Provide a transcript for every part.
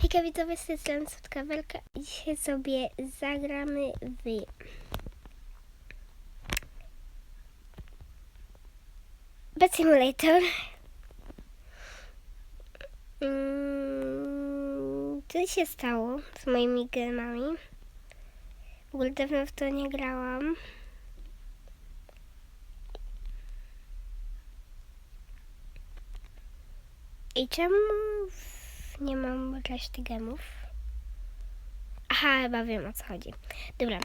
Hejka, widzowie, z tej strony i dzisiaj sobie zagramy w Bed Simulator. Mm, Co się stało z moimi gemami? W ogóle dawno w to nie grałam. I czemu nie mam reszty gemów? Aha, chyba wiem o co chodzi. Dobra.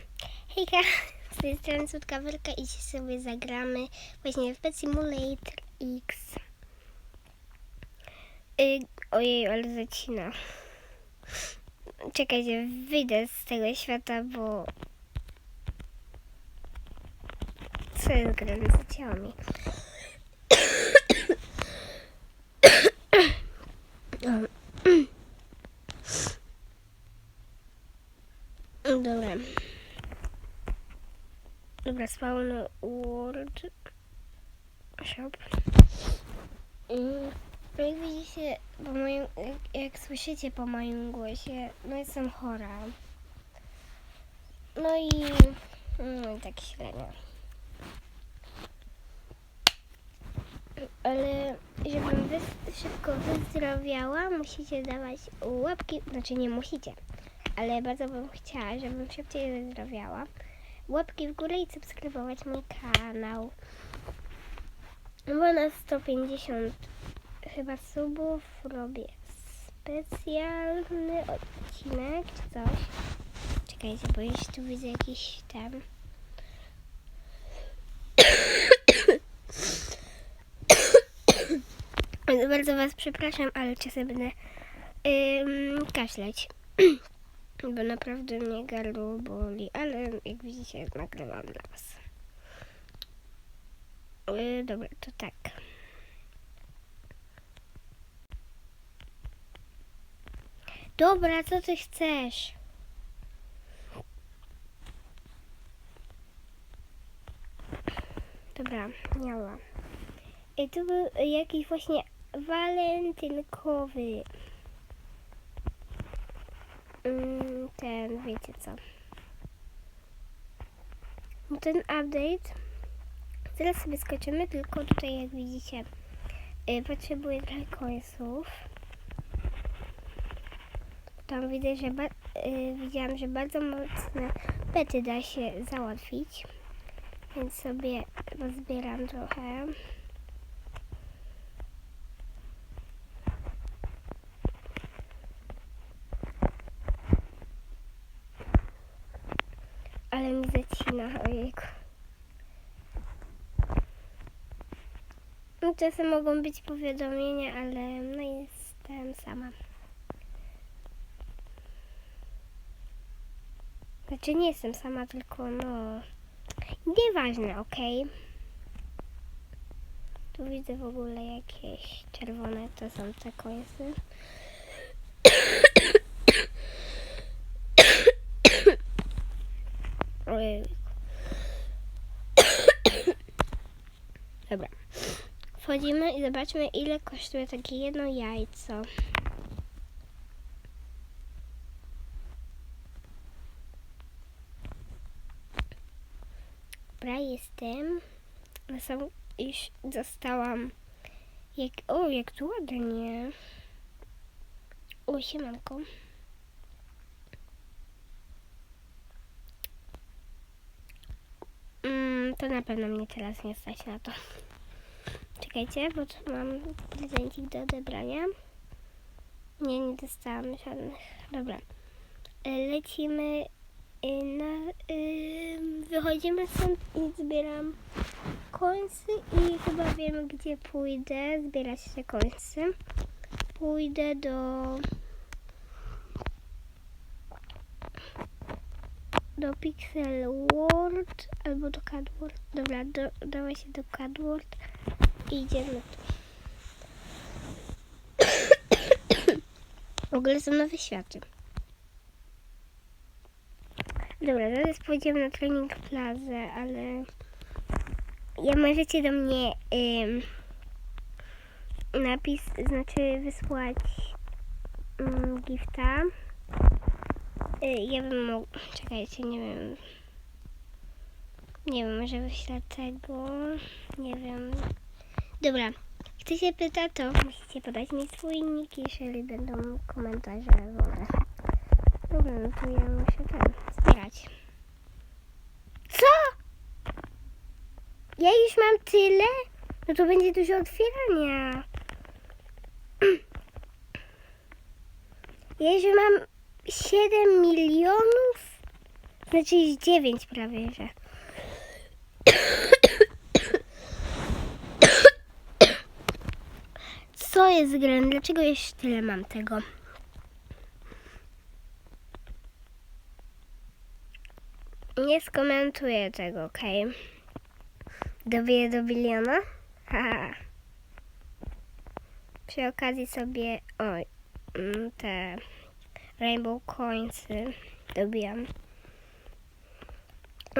Hejka, z tej strony Sutka Welka i dzisiaj sobie zagramy właśnie w Pet Simulator X. Y, ojej, ale zacina. Czekajcie, wyjdę z tego świata, bo... Co jest grane? Zacięło mi. Dobra. Dobra, spawn world shop. Mm, Jak widzicie, po moim, jak, jak słyszycie po moim głosie, no jestem chora. No i no i tak średnio. Ale żebym wys- szybko wyzdrowiała, musicie dawać łapki, znaczy nie musicie, ale bardzo bym chciała, żebym szybciej wyzdrowiała. Łapki w górę i subskrybować mój kanał. Bo na 150 chyba subów robię specjalny odcinek czy coś. Czekajcie, bo jeszcze tu widzę jakiś tam. Bardzo Was przepraszam, ale czasem będę ym, kaszleć. Bo naprawdę mnie gardło boli, ale jak widzicie nagrywam dla Was. Yy, dobra, to tak. Dobra, co ty chcesz? Dobra, miała. I tu był jakiś właśnie walentynkowy. Mm, ten, wiecie co. No Ten update. Zaraz sobie skoczymy, tylko tutaj jak widzicie y, potrzebuję trochę coinsów. Tam widzę, że y, widziałam, że bardzo mocne pety da się załatwić. Więc sobie pozbieram trochę. Ale mi zacina, ojejku. No, czasem mogą być powiadomienia, ale no jestem sama. Znaczy nie jestem sama, tylko no... Nieważne, okej? Tu widzę w ogóle jakieś czerwone, to są te końce. Ojej. Dobra. Wchodzimy i zobaczmy ile kosztuje takie jedno jajco. Dobra, jestem. Sam już dostałam. Jak, o, jak tu ładnie. O, siemanko. Mm, to na pewno mnie teraz nie stać na to. Czekajcie, bo tu mam prezencik do odebrania. Nie, nie dostałam żadnych. Dobra. E, Lecimy y, na... y, wychodzimy stąd i zbieram końcy i chyba wiem gdzie pójdę zbierać te końcy. Pójdę do... do Pixel World albo do Cadworld. Dobra, do, dawaj się do i idziemy tu. W ogóle są nowe światy. Dobra, zaraz pójdziemy na trening plazę, ale ja możecie do mnie ym, napis, znaczy wysłać mm, gifta. Y, ja bym mógł... Czekajcie, nie wiem. Nie wiem, może wyślę tego. Nie wiem. Dobra. Kto się pyta, to musicie podać mi swój nick, jeżeli będą komentarze w ogóle. Dobra, no to ja muszę ten zbierać. Co? Ja już mam tyle? No to będzie dużo otwierania. Ja już mam 7 milionów? Znaczy już 9 prawie, że. Co jest grane? Dlaczego jeszcze tyle mam tego? Nie skomentuję tego, okej? Dobiję do biliona? Haha. Przy okazji sobie oj, mm, te Rainbow Coinsy dobijam.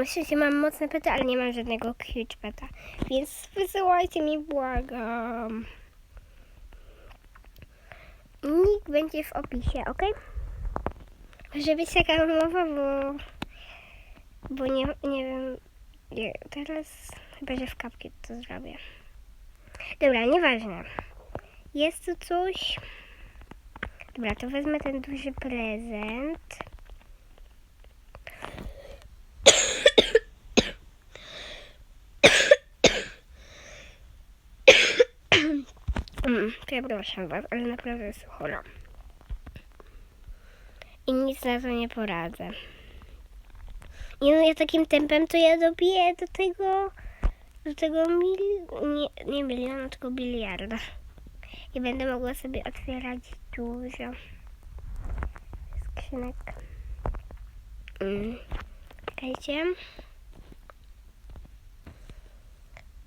Oczywiście mam mocne pety, ale nie mam żadnego huge peta, więc wysyłajcie mi, błagam. Nick będzie w opisie, ok? Może być taka umowa, bo, bo nie, nie wiem, nie, teraz chyba, że w kapki to zrobię. Dobra, nieważne. Jest tu coś. Dobra, to wezmę ten duży prezent. Mm, Przepraszam was, ale naprawdę jest chora. I nic na to nie poradzę. I no ja takim tempem to ja dobiję do tego, do tego mil, nie, nie miliona, tylko biliarda. I będę mogła sobie otwierać dużo skrzynek. Mm. Czekajcie.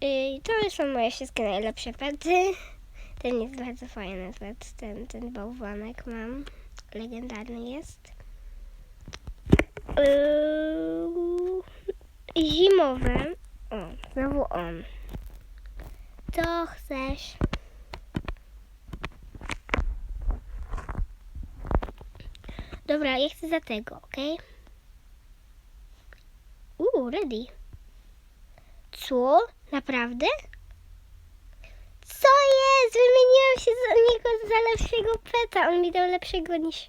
I to są moje wszystkie najlepsze pety. Ten jest bardzo fajny ten, ten bałwanek mam. Legendarny jest. Yy, zimowe. O, znowu on. Co chcesz? Dobra, ja chcę za tego, ok? Uuu, ready. Co? Naprawdę? Co jest? Wymieniłam się za niego za lepszego peta. On mi dał lepszego niż...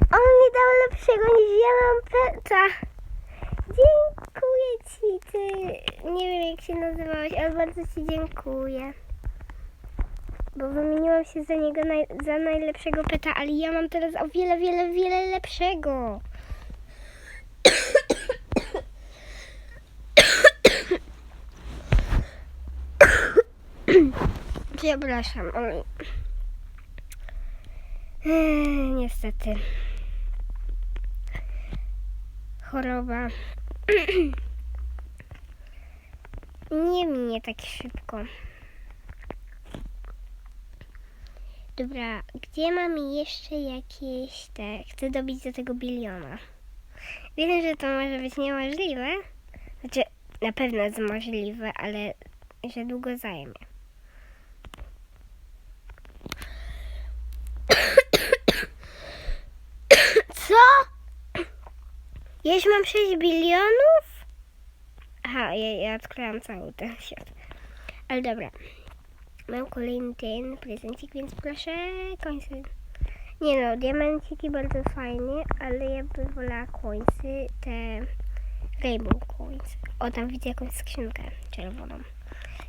On mi dał lepszego niż ja mam peta. Dziękuję ci, ty. Nie wiem jak się nazywałeś, ale bardzo ci dziękuję. Bo wymieniłam się za niego naj, za najlepszego peta, ale ja mam teraz o wiele, wiele, wiele lepszego. Przepraszam, ale... Eee, Niestety. Choroba. Nie minie tak szybko. Dobra, gdzie mam jeszcze jakieś te... Chcę dobić do tego biliona. Wiem, że to może być niemożliwe. Znaczy, na pewno jest możliwe, ale że długo zajmie. Co? Już mam 6 bilionów? Aha, ja, ja odkryłam cały ten świat. Ale dobra. Mam kolejny ten prezencik, więc proszę końcy. Nie no, diamenciki bardzo fajnie, ale ja bym wolała końcy, te rainbow coins. O, tam widzę jakąś skrzynkę czerwoną.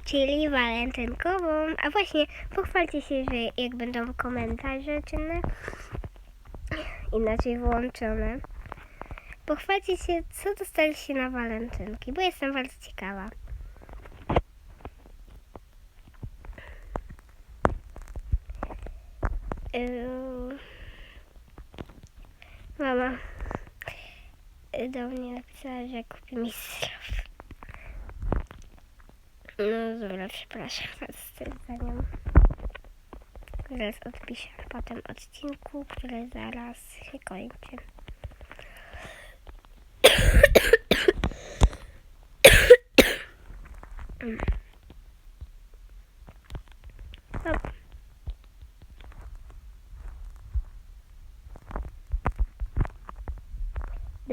Czyli walentynkową. A właśnie, pochwalcie się, że jak będą komentarze czynne, inaczej włączone, pochwalcie się, co dostaliście na walentynki, bo jestem bardzo ciekawa. Mama do mnie napisała, że kupi mi syrop. No dobra, przepraszam was z tym zdaniem. Zaraz odpiszę po tym odcinku, który zaraz się kończy. Hop.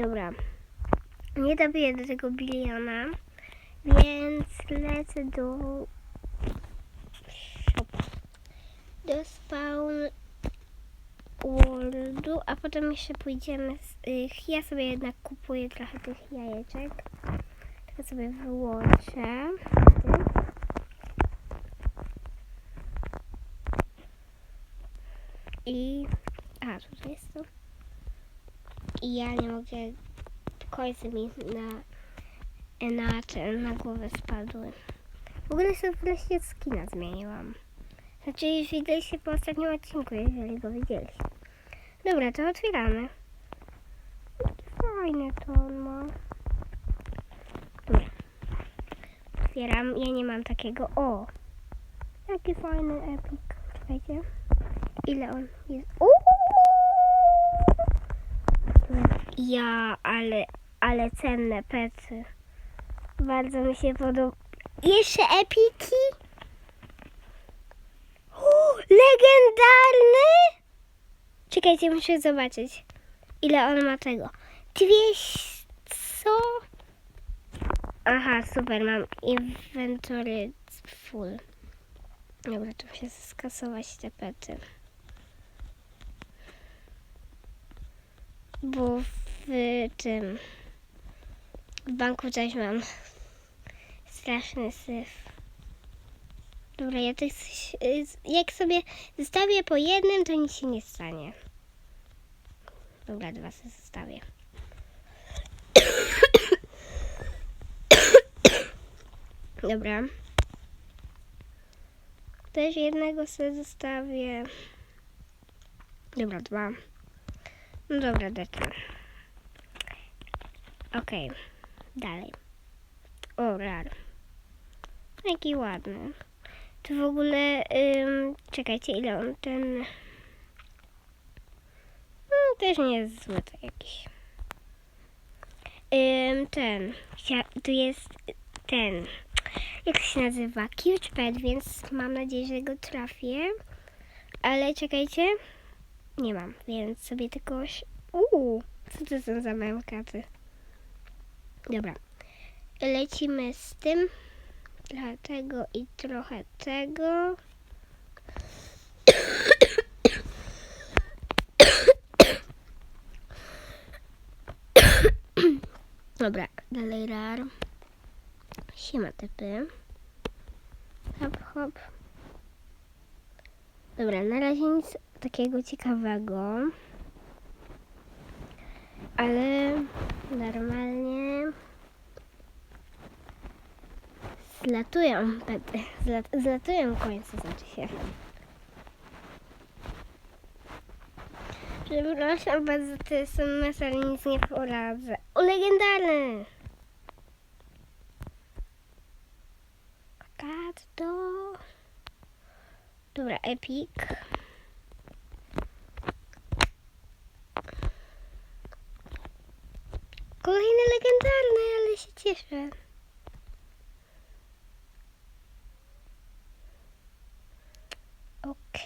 Dobra. Nie dobiję do tego biliona, więc lecę do shop. Do spawn worldu, a potem jeszcze pójdziemy. Z, y, ja sobie jednak kupuję trochę tych jajeczek. Tylko sobie wyłączę. A, tutaj jest to. I ja nie mogę. Końce mi na. Na, na głowę spadły. W ogóle sobie wreszcie skina zmieniłam. Znaczy już widzieliście po ostatnim odcinku, jeżeli go widzieliście. Dobra, to otwieramy. Fajne to on ma. Dobra. Otwieram. Ja nie mam takiego. O! Jaki fajny epic. Czekajcie. Ile on jest? Uuu! Ja, ale, ale cenne pety. Bardzo mi się podoba. Jeszcze epiki? O, legendarny! Czekajcie, muszę zobaczyć. Ile on ma tego? 200... Co? Aha, super, mam inventory full. Dobra, to muszę skasować te pety. Bo w tym... W banku też mam straszny syf. Dobra, ja tych, y, jak sobie zostawię po jednym, to nic się nie stanie. Dobra, dwa sobie zostawię. Dobra. Też jednego sobie zostawię. Dobra, dwa. No dobra, deka. Okej, dalej. O, rar. Jaki ładny. To w ogóle, ym, czekajcie, ile on ten... No, też nie jest zły to jakiś. Ym, ten, tu jest ten, jak się nazywa, Cuchpad, więc mam nadzieję, że go trafię. Ale czekajcie, nie mam, więc sobie tylko... Uuu, co to są za memkaty? Dobra, lecimy z tym. Trochę tego i trochę tego. Dobra, dalej rar. Siema typy. Hop, hop. Dobra, na razie nic takiego ciekawego. Ale normalnie zlatują. Zlat, zlatują końce, znaczy się. Przepraszam bardzo, to jest mes, ale nic nie poradzę. O, legendarny! Kakado. Dobra, epic. Kolejny legendarny, ale się cieszę.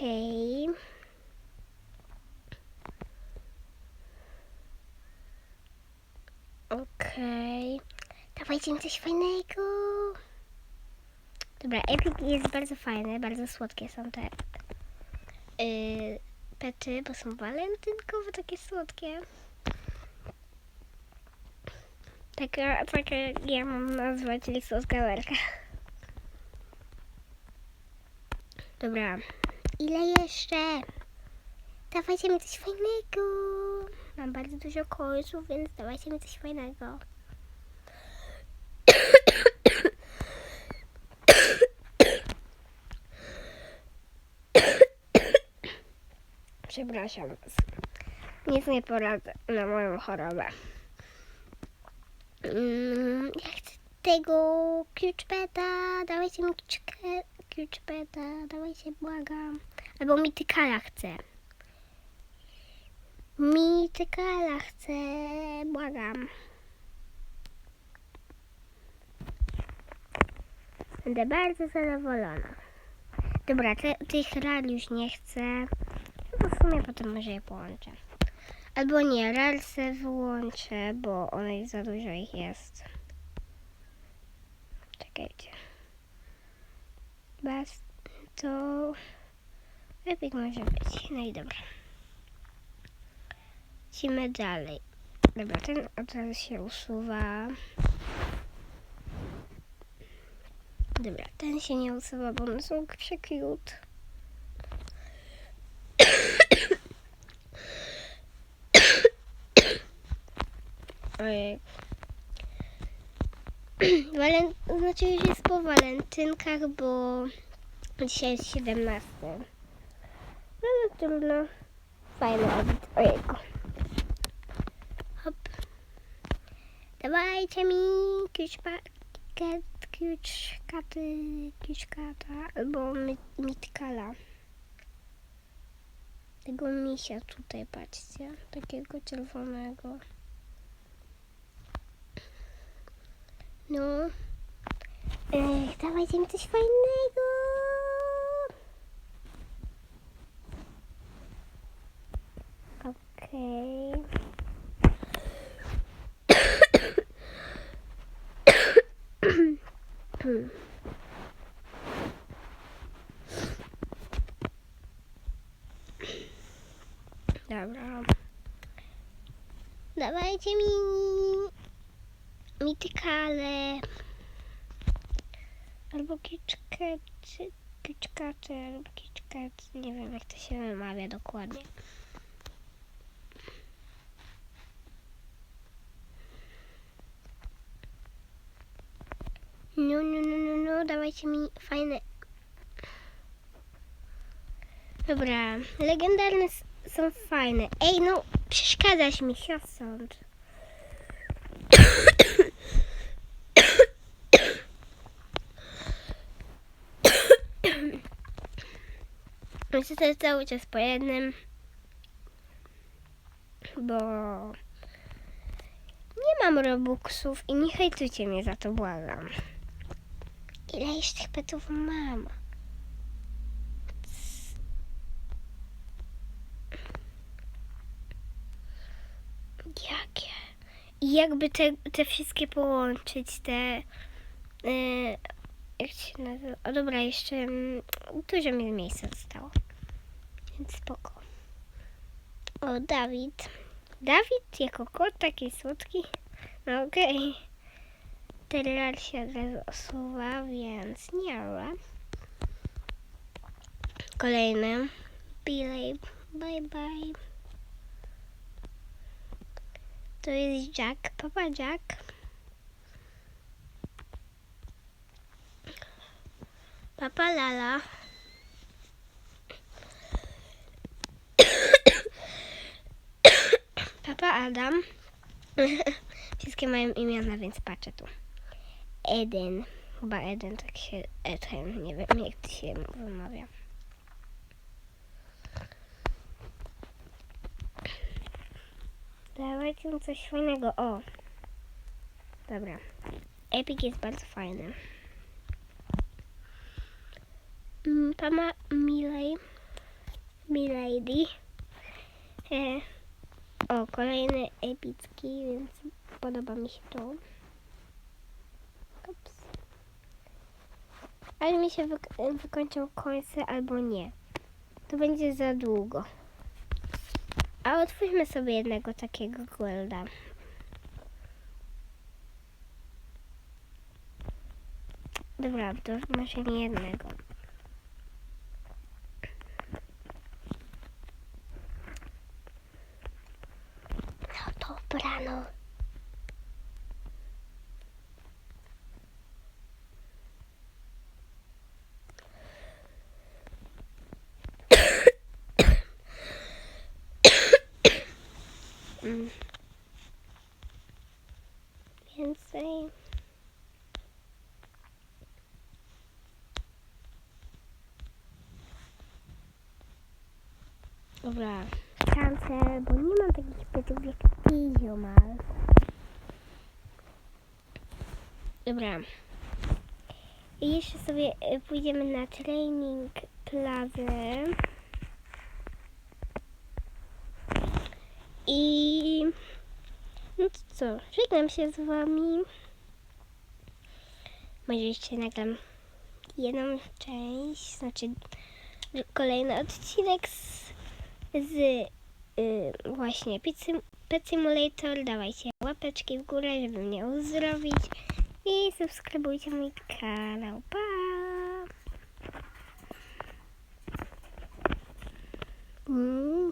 Okej. Okej. Dawajcie mi coś fajnego. Dobra, Epic jest bardzo fajny, bardzo słodkie są te yy, pety, bo są walentynkowe, takie słodkie. Taka, taka, ja mam nazwać, czyli słodka werka. Dobra, ile jeszcze? Dawajcie mi coś fajnego. Mam bardzo dużo końców, więc dawajcie mi coś fajnego. Przepraszam was. Nic nie poradzę na moją chorobę. Mm, ja chcę tego Cuchpeta. Dawajcie mi Cuchpeta. Dawajcie, błagam. Albo Mitykala chcę. Mitykala chcę. Błagam. Będę bardzo zadowolona. Dobra, te, tych ral już nie chcę. No bo w sumie potem może je połączę. Albo nie, ral se wyłączę, bo one za dużo ich jest. Czekajcie. Bas, to Epic może być. No i dobra. Lecimy dalej. Dobra, ten się usuwa. Dobra, ten się nie usuwa, bo one są przekiut. Ojej. Znaczy już jest po walentynkach, bo dzisiaj jest 17. No na tym no fajny obid. Ojejku. Hop. Dawajcie mi kiszpaket, kiszkaty, kiszkata albo mi- mitkala. Tego misia tutaj, patrzcie. Takiego czerwonego. No. Ech, dawajcie mi coś fajnego. Okej. Dobra. Dawajcie mi mitykale. Albo kiczket, kiczkaty, albo kiczkat. Nie wiem jak to się wymawia dokładnie. No, no, no, no, no, dawajcie mi fajne. Dobra, legendarne są fajne. Ej, no, przeszkadzasz mi stąd. Myślę, jest cały czas po jednym, bo nie mam robuxów i nie hejtujcie mnie za to, błagam. Ile już tych petów mam? Jakie? I jakby te, te wszystkie połączyć, te... Yy, jak się nazywa? O dobra, jeszcze mm, dużo mi miejsca zostało. Więc spoko. O, Dawid. Dawid jako kot taki słodki. No okej. Teraz się osuwa, więc nie ma. Kolejny. Billy. Bye bye. To jest Jack. Papa Jack. Papa Lala. Papa Adam. Wszystkie mają imiona, więc patrzę tu. Eden. Chyba Eden, tak się... Eden, nie wiem jak to się wymawia. Dawajcie mi coś fajnego. O! Dobra. Epic jest bardzo fajny. Mm, Pama Milej. Milady. E, o, kolejny epicki, więc podoba mi się to. Ale mi się wyk- wykończą końce albo nie. To będzie za długo. A otwórzmy sobie jednego takiego golda. Dobra, to może nie jednego. No dobra, no. Mm. Więcej. Dobra, cancel, bo nie mam takich pytów jak ty, ziomal. Dobra. I jeszcze sobie y, pójdziemy na training plazę. I no to co, żegnam się z wami. Może jeszcze nagram jedną część, znaczy kolejny odcinek z, z y, właśnie Pet, Sim- Pet Simulator. Dawajcie łapeczki w górę, żeby mnie uzdrowić i subskrybujcie mój kanał. Pa! Mm.